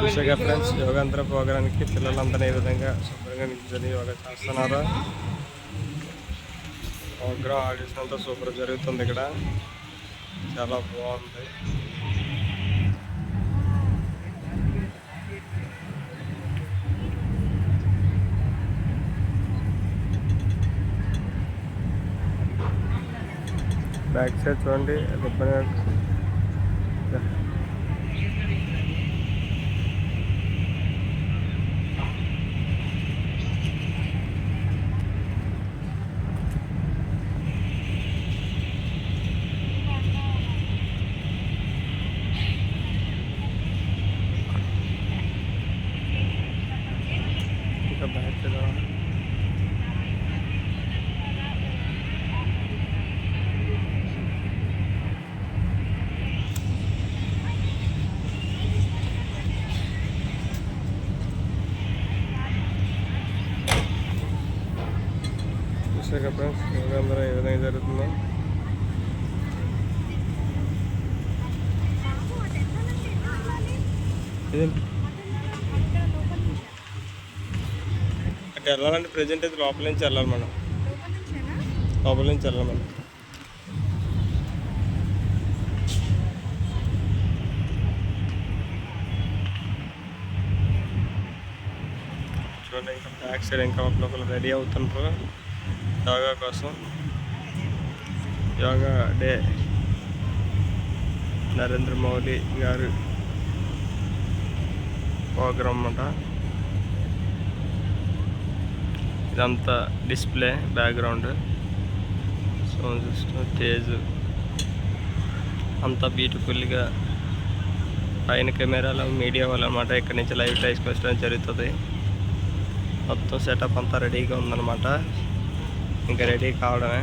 చూసాగా friends యోగాంతర ప్రోగ్రానికి పిల్లలందరూ ఏ విధంగా శుభ్రంగా నిల్చొని యోగా చేస్తున్నారు. ప్రోగ్రామ్ ఆడిషన్ అంతా సూపర్ జరుగుతుంది ఇక్కడ. చాలా బాగుంది. బ్యాక్ సైడ్ చూడండి రిబ్బన్ ఇంకా బ్యాక్ సైడ్ చూసాక ఫ్రెండ్స్ యోగాంధ్ర ఏ విధంగా జరుగుతుందో ఇదేంటి అటు వెళ్ళాలంటే ప్రజెంట్ అయితే లోపల నుంచి వెళ్ళాలి మనం లోపల నుంచి వెళ్ళాలి మనం చూడండి ఇంకా బ్యాక్ సైడ్ ఇంకా ఒకరు రెడీ అవుతున్నారు యోగా కోసం. యోగా డే. నరేంద్ర మోడీ గారు ప్రోగ్రామ్ అన్నమాట. ఇదంతా display background sound system Tej. అంతా బ్యూటిఫుల్గా పైన కెమెరాలో మీడియా వాళ్ళు అనమాట ఇక్కడ నుంచి లైవ్ తీసుకొచ్చడం జరుగుతుంది. మొత్తం సెటప్ అంతా రెడీగా ఉందన్నమాట. ఇంకా రెడీ కావడమే.